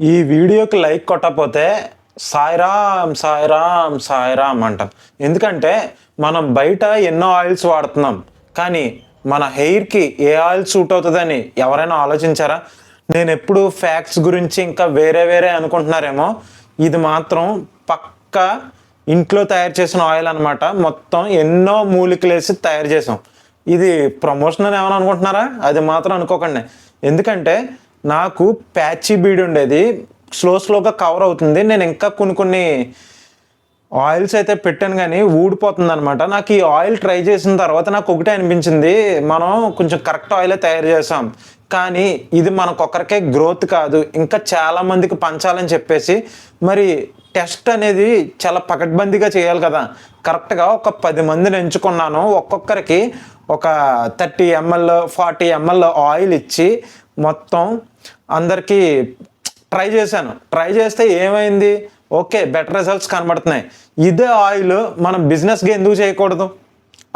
ఈ వీడియోకి లైక్ కొట్టకపోతే సాయిరామ్ సాయిరామ్ సాయిరామ్ అంటాం. ఎందుకంటే మనం బయట ఎన్నో ఆయిల్స్ వాడుతున్నాం. కానీ మన హెయిర్కి ఏ ఆయిల్ సూట్ అవుతుందని ఎవరైనా ఆలోచించారా? నేను ఎప్పుడు ఫ్యాక్ట్స్ గురించి ఇంకా వేరే వేరే అనుకుంటున్నారేమో. ఇది మాత్రం పక్కా ఇంట్లో తయారు చేసిన ఆయిల్ అనమాట మొత్తం ఎన్నో మూలికలు వేసి తయారు చేసాం. ఇది ప్రమోషన్ అని ఏమైనా అనుకుంటున్నారా? అది మాత్రం అనుకోకండి. ఎందుకంటే నాకు ప్యాచీ బీడ్ ఉండేది. స్లో స్లోగా కవర్ అవుతుంది. నేను ఇంకా కొన్ని కొన్ని ఆయిల్స్ అయితే పెట్టాను కానీ ఊడిపోతుంది అనమాట నాకు ఈ ఆయిల్ ట్రై చేసిన తర్వాత నాకు ఒకటే అనిపించింది. మనం కొంచెం కరెక్ట్ ఆయిలే తయారు చేసాం. కానీ ఇది మనకొకరికే గ్రోత్ కాదు. ఇంకా చాలా మందికి పంచాలని చెప్పేసి మరి టెస్ట్ అనేది చాలా పకడ్బందీగా చేయాలి కదా. కరెక్ట్గా ఒక పది మందిని ఎంచుకున్నాను. ఒక్కొక్కరికి ఒక thirty ml forty ml oil ఇచ్చి మొత్తం అందరికీ ట్రై చేశాను. ట్రై చేస్తే ఏమైంది? ఓకే బెటర్ రిజల్ట్స్ కనబడుతున్నాయి. ఇదే ఆయిల్ మనం బిజినెస్గా ఎందుకు చేయకూడదు?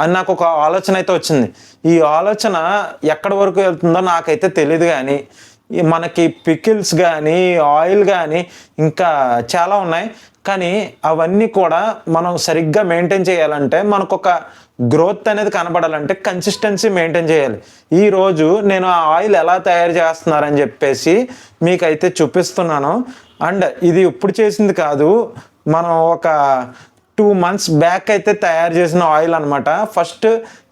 అని నాకు ఒక ఆలోచన అయితే వచ్చింది. ఈ ఆలోచన ఎక్కడి వరకు వెళ్తుందో నాకైతే తెలియదు కానీ మనకి పికిల్స్ కానీ ఆయిల్ కానీ ఇంకా చాలా ఉన్నాయి. కానీ అవన్నీ కూడా మనం సరిగ్గా మెయింటైన్ చేయాలంటే మనకు ఒక గ్రోత్ అనేది కనబడాలంటే కన్సిస్టెన్సీ మెయింటైన్ చేయాలి. ఈ రోజు నేను ఆ ఆయిల్ ఎలా తయారు చేస్తున్నారని చెప్పేసి మీకైతే చూపిస్తున్నాను. అండ్ ఇది ఇప్పుడు చేసింది కాదు మనం ఒక టూ మంత్స్ బ్యాక్ అయితే తయారు చేసిన ఆయిల్ అనమాట ఫస్ట్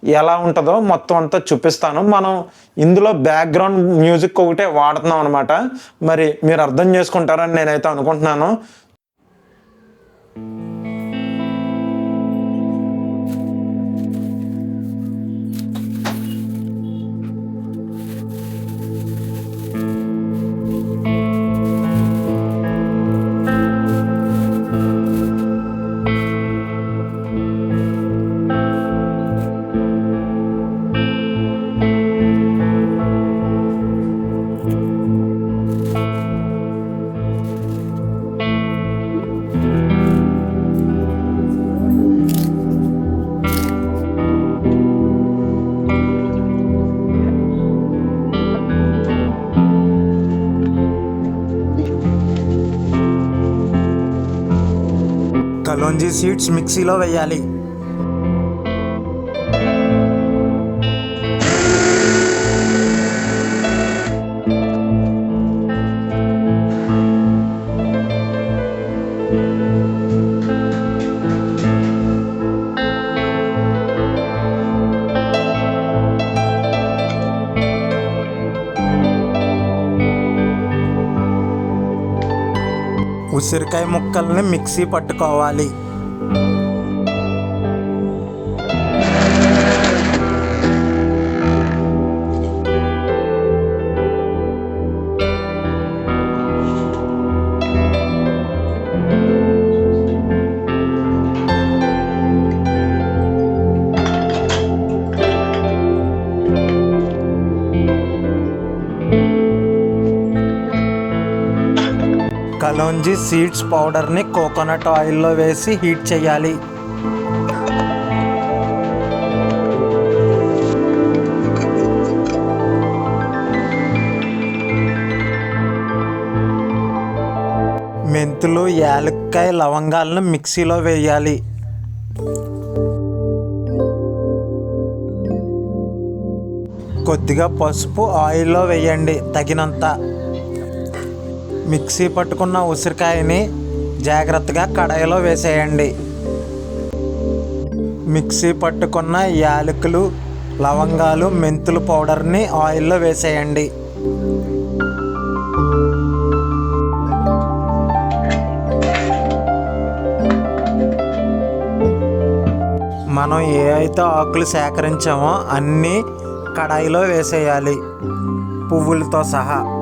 ఎలా ఉంటుందో మొత్తం అంతా చూపిస్తాను. మనం ఇందులో బ్యాక్గ్రౌండ్ మ్యూజిక్ ఒకటే వాడుతున్నాం అనమాట మరి మీరు అర్థం చేసుకుంటారని నేనైతే అనుకుంటున్నాను. కలోంజీ సీడ్స్ మిక్సీలో వేయాలి. ఉసిరికాయ ముక్కల్ని మిక్సీ పట్టుకోవాలి. కలోంజీ సీడ్స్ పౌడర్ని కోకోనట్ ఆయిల్లో వేసి హీట్ చేయాలి. మెంతులు యాలక్కాయ లవంగాలను మిక్సీలో వేయాలి. కొద్దిగా పసుపు ఆయిల్లో వేయండి తగినంత. మిక్సీ పట్టుకున్న ఉసిరికాయని జాగ్రత్తగా కడాయిలో వేసేయండి. మిక్సీ పట్టుకున్న యాలకులు లవంగాలు మెంతులు పౌడర్ని ఆయిల్లో వేసేయండి. మనం ఏ అయితే ఆకులు సేకరించామో అన్నీ కడాయిలో వేసేయాలి. పువ్వులతో సహా.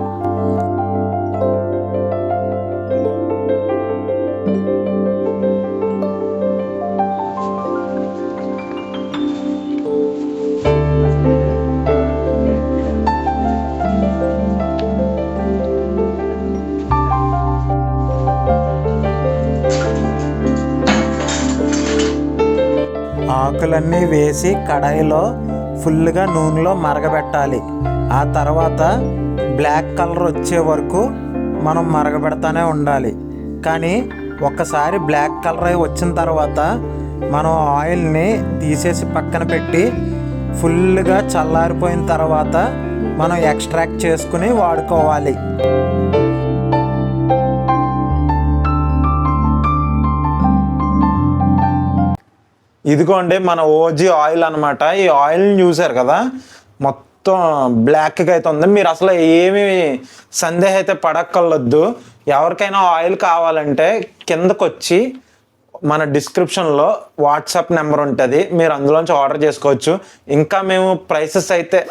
ఆకులన్నీ వేసి కడాయిలో ఫుల్గా నూనెలో మరగబెట్టాలి. ఆ తర్వాత బ్లాక్ కలర్ వచ్చే వరకు మనం మరగబెడతానే ఉండాలి. కానీ ఒక్కసారి బ్లాక్ కలర్ అయి వచ్చిన తర్వాత మనం ఆయిల్ని తీసేసి పక్కన పెట్టి ఫుల్గా చల్లారిపోయిన తర్వాత మనం ఎక్స్ట్రాక్ట్ చేసుకుని వాడుకోవాలి. ఇదిగోండి మన ఓజీ ఆయిల్ అన్నమాట. ఈ ఆయిల్ని చూసారు కదా? మొత్తం బ్లాక్గా అయితే ఉంది. మీరు అసలు ఏమి సందేహం అయితే పడక్కర్లొద్దు. ఎవరికైనా ఆయిల్ కావాలంటే కిందకు వచ్చి మన డిస్క్రిప్షన్లో వాట్సాప్ నెంబర్ ఉంటుంది. మీరు అందులోంచి ఆర్డర్ చేసుకోవచ్చు. ఇంకా మేము ప్రైసెస్ అయితే